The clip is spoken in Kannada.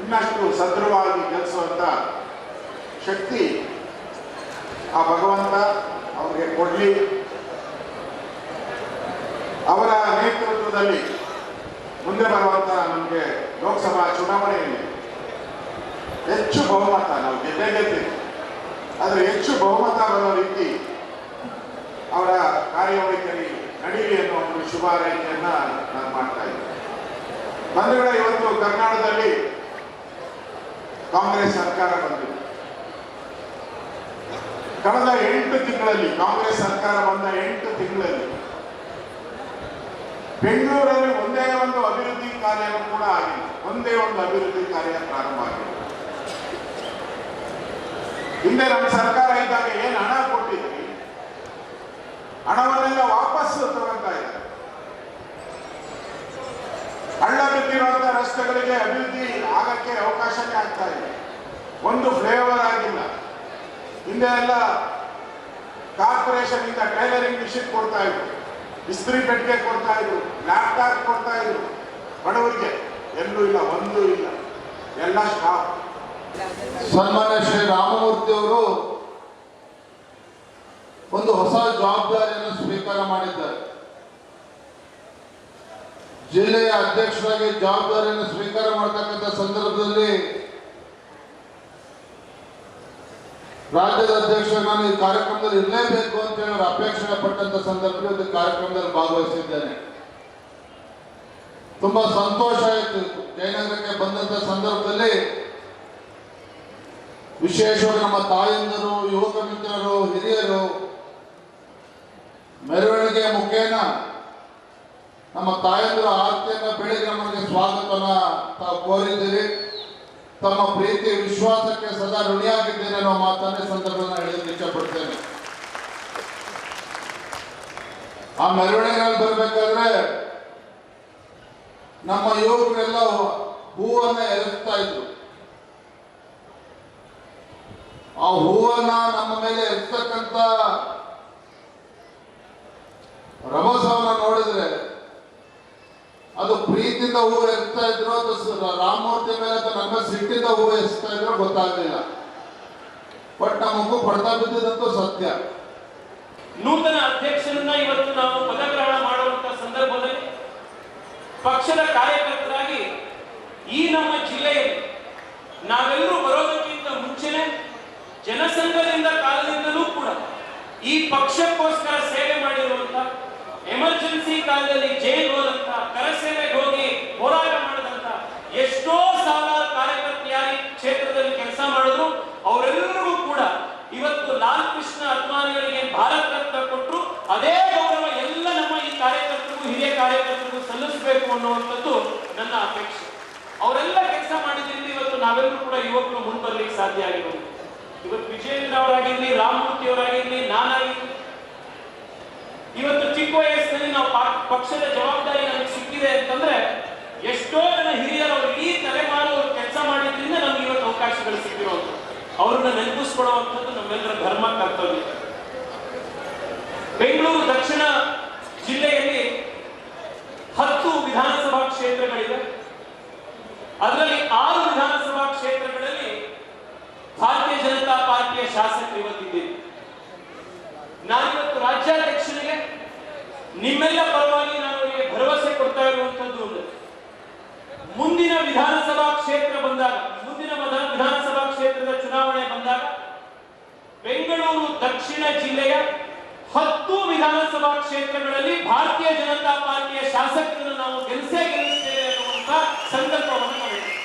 ಇನ್ನಷ್ಟು ಸದೃಢವಾಗಿ ಗೆಲ್ಲಿಸುವಂಥ ಶಕ್ತಿ ಆ ಭಗವಂತ ಅವರಿಗೆ ಕೊಡಲಿ. ಅವರ ನೇತೃತ್ವದಲ್ಲಿ ಮುಂದೆ ಬರುವಂಥ ನಮಗೆ ಲೋಕಸಭಾ ಚುನಾವಣೆಯಲ್ಲಿ ಹೆಚ್ಚು ಬಹುಮತ, ನಾವು ಗೆದ್ದೇ ಗೆದ್ದೇವೆ ಆದರೆ ಹೆಚ್ಚು ಬಹುಮತ ಬರೋ ರೀತಿ ಅವರ ಕಾರ್ಯವೈಖರಿ ನಡೀಲಿ ಅನ್ನೋ ಒಂದು ಶುಭಾರೈಕೆಯನ್ನ ನಾನು ಮಾಡ್ತಾ ಇದ್ದೀನಿ. ಬಂಧುಗಳ, ಇವತ್ತು ಕರ್ನಾಟಕದಲ್ಲಿ ಕಾಂಗ್ರೆಸ್ ಸರ್ಕಾರ ಬಂದಿದೆ. ಕಳೆದ ಎಂಟು ತಿಂಗಳಲ್ಲಿ ಕಾಂಗ್ರೆಸ್ ಸರ್ಕಾರ ಬಂದ ಎಂಟು ತಿಂಗಳಲ್ಲಿ ಬೆಂಗಳೂರಲ್ಲಿ ಒಂದೇ ಒಂದು ಅಭಿವೃದ್ಧಿ ಕಾರ್ಯವೂ ಕೂಡ ಆಗಿದೆ ಒಂದೇ ಒಂದು ಅಭಿವೃದ್ಧಿ ಕಾರ್ಯ ಪ್ರಾರಂಭ ಆಗಿದೆ ಹಿಂದೆ ನಮ್ಮ ಸರ್ಕಾರ ಇದ್ದಾಗ ಏನು ಹಣ ಕೊಟ್ಟಿದ್ವಿ ಹಣವನ್ನೆಲ್ಲ ವಾಪಸ್ ತಗೊಳ್ತಾ ಇದ್ದಾರೆ. ರಸ್ತೆಗಳಿಗೆ ಅಭಿವೃದ್ಧಿ ಆಗಕ್ಕೆ ಅವಕಾಶನೇ ಆಗ್ತಾ ಇದೆ. ಒಂದು ಫ್ಲೇವರ್ ಆಗಿಲ್ಲ. ಹಿಂದೆ ಎಲ್ಲ ಕಾರ್ಪೊರೇಷನ್ ಇಂದ ಟೈಲರಿಂಗ್ ಮಿಷಿನ್ ಕೊಡ್ತಾ ಇದ್ರು. ಇಸ್ತ್ರಿ ಪೆಟ್ಟಿಗೆ ಕೊಡ್ತಾ ಇದ್ರು. ಲ್ಯಾಪ್ಟಾಪ್ ಕೊಡ್ತಾ ಇದ್ರು. ಬಡವರಿಗೆ ಎಲ್ಲೂ ಇಲ್ಲ, ಒಂದೂ ಇಲ್ಲ. ಎಲ್ಲ ಸ್ಟಾಪ್ ಸನ್ಮಾನ್ಯ ಶ್ರೀ ರಾಮಮೂರ್ತಿ ಅವರು ಒಂದು ಹೊಸ ಜವಾಬ್ದಾರಿಯನ್ನು ಸ್ವೀಕಾರ ಮಾಡಿದ್ದಾರೆ ಜಿಲ್ಲೆಯ ಅಧ್ಯಕ್ಷರಾಗಿ ಜವಾಬ್ದಾರಿಯನ್ನು ಸ್ವೀಕಾರ ಮಾಡತಕ್ಕಂಥ ಸಂದರ್ಭದಲ್ಲಿ ರಾಜ್ಯದ ಅಧ್ಯಕ್ಷ ನಾನು ಈ ಕಾರ್ಯಕ್ರಮದಲ್ಲಿ ಇರಲೇಬೇಕು ಅಂತ ಹೇಳಿ ಅವರು ಅಪೇಕ್ಷೆ ಪಟ್ಟಂತ ಸಂದರ್ಭದಲ್ಲಿ ಕಾರ್ಯಕ್ರಮದಲ್ಲಿ ಭಾಗವಹಿಸಿದ್ದೇನೆ. ತುಂಬಾ ಸಂತೋಷ ಆಯಿತು ಜಯನಗರಕ್ಕೆ ಬಂದಂತ ಸಂದರ್ಭದಲ್ಲಿ. ವಿಶೇಷವಾಗಿ ನಮ್ಮ ತಾಯಂದರು, ಯುವಕ ಮಿತ್ರರು, ಹಿರಿಯರು ನಮ್ಮ ತಾಯಂದಿರ ಆರತಿಯನ್ನ ಬೆಳಿಗ್ಗೆ ನಮಗೆ ಸ್ವಾಗತನ ತಾವು ಕೋರಿದ್ದೀರಿ ತಮ್ಮ ಪ್ರೀತಿ ವಿಶ್ವಾಸಕ್ಕೆ ಸದಾ ಋಣಿಯಾಗಿದ್ದೇನೆ ಅನ್ನೋ ಮಾತನ್ನೇ ಸಂದರ್ಭದಲ್ಲಿ ಹೇಳಲಿಕ್ಕೆ ಇಷ್ಟಪಡ್ತೇನೆ ಆ ಮೆರವಣಿಗೆಯಲ್ಲಿ ಬರಬೇಕಾದ್ರೆ ನಮ್ಮ ಯುವಕರೆಲ್ಲ ಹೂವನ್ನ ಎರಗ್ತಾ ಇದ್ರು. ಆ ಹೂವನ್ನ ನಮ್ಮ ಮೇಲೆ ಇರ್ತಕ್ಕಂಥ ಅದು ಪ್ರೀತಿಯಿಂದ ಹೂವು ಎರ್ತಾ ಇದ್ರು ಸ- ರಾಮಮೂರ್ತಿ ಮೇಲೆ ಅಥವಾ ನಮ್ಮ ಸಿಟ್ಟಿಂದ ಹೂವು ಎಸ್ತಾ ಇದ್ರು ಗೊತ್ತಾಗ್ಲಿಲ್ಲ. ಬಟ್ ನಮಗೂ ಪಡ್ತಾ ಬಿದ್ದಿದಂತೂ ಸತ್ಯ. ನೂತನ ಅಧ್ಯಕ್ಷರನ್ನ ಇವತ್ತು ನಾವು ಪದಗ್ರಹಣ ಮಾಡುವಂತ ಸಂದರ್ಭದಲ್ಲಿ ಪಕ್ಷದ ಕಾರ್ಯಕರ್ತರಾಗಿ ಈ ನಮ್ಮ ಜಿಲ್ಲೆಯಲ್ಲಿ ನಾವೆಲ್ಲರೂ ಬರೋದಕ್ಕಿಂತ ಮುಂಚೆನೆ ಜನಸಂಘದಿಂದ ಕಾಲದಿಂದಲೂ ಕೂಡ ಈ ಪಕ್ಷಕ್ಕೋಸ್ಕರ ಸೇವೆ ಮಾಡಿರುವಂತ ಎಮರ್ಜೆನ್ಸಿ ಕಾಲದಲ್ಲಿ ಜೈಲು ಅನ್ನುವಂಥದ್ದು ನನ್ನ ಅಪೇಕ್ಷೆ. ಅವರೆಲ್ಲ ಕೆಲಸ ಮಾಡಿದ್ರಿಂದ ಇವತ್ತು ನಾವೆಲ್ಲರೂ ಕೂಡ ಯುವಕರು ಮುಂಬರ್ಲಿಕ್ಕೆ ಸಾಧ್ಯ ಆಗಿರೋದು. ಇವತ್ತು ವಿಜೇಂದ್ರ ಅವರಾಗಿರ್ಲಿ, ರಾಮಮೂರ್ತಿ ಅವರಾಗಿರ್ಲಿ ನಾನಾಗಿರ್ಲಿ ಇವತ್ತು ಚಿಕ್ಕ ವಯಸ್ಸಿನಲ್ಲಿ ನಾವು ಪಕ್ಷದ ಜವಾಬ್ದಾರಿ ನಮಗೆ ಸಿಕ್ಕಿದೆ ಅಂತಂದ್ರೆ ಎಷ್ಟೋ ಜನ ಹಿರಿಯರು ಅವರು ಈ ತಲೆಮಾರು ಕೆಲಸ ಮಾಡಿದ್ರಿಂದ ನಮ್ಗೆ ಇವತ್ತು ಅವಕಾಶಗಳು ಸಿಕ್ಕಿರೋದು. ಅವ್ರನ್ನ ನೆನಪಿಸ್ಕೊಳ್ಳುವಂಥದ್ದು ನಮ್ಮೆಲ್ಲರ ಧರ್ಮ ಕರ್ತವ್ಯ. ಬೆಂಗಳೂರು ದಕ್ಷಿಣ ಜಿಲ್ಲೆಯಲ್ಲಿ ಹತ್ತು ವಿಧಾನಸಭಾ ಕ್ಷೇತ್ರಗಳಿವೆ ಅದರಲ್ಲಿ ಆರು ವಿಧಾನಸಭಾ ಕ್ಷೇತ್ರಗಳಲ್ಲಿ ಭಾರತೀಯ ಜನತಾ ಪಾರ್ಟಿಯ ಶಾಸಕರು ಇವತ್ತಿದ್ದೀರಿ. ನಾನಿವತ್ತು ರಾಜ್ಯಾಧ್ಯಕ್ಷರಿಗೆ ನಿಮ್ಮೆಲ್ಲ ಪರವಾಗಿ ನಾನು ಅವರಿಗೆ ಭರವಸೆ ಕೊಡ್ತಾ ಇರುವಂತದ್ದು ಮುಂದಿನ ವಿಧಾನಸಭಾ ಕ್ಷೇತ್ರ ಬಂದಾಗ, ಮುಂದಿನ ವಿಧಾನ- ವಿಧಾನಸಭಾ ಕ್ಷೇತ್ರದ ಚುನಾವಣೆ ಬಂದಾಗ ಬೆಂಗಳೂರು ದಕ್ಷಿಣ ಜಿಲ್ಲೆಯ ಹತ್ತು ವಿಧಾನಸಭಾ ಕ್ಷೇತ್ರಗಳಲ್ಲಿ ಭಾರತೀಯ ಜನತಾ ಪಾರ್ಟಿಯ ಶಾಸಕರನ್ನು ನಾವು ಗೆಲ್ಲಿಸೇ ಅನ್ನುವಂತ ಸಂಕಲ್ಪವನ್ನು ನಾವು ಇಟ್ಟಿದ್ದೇವೆ.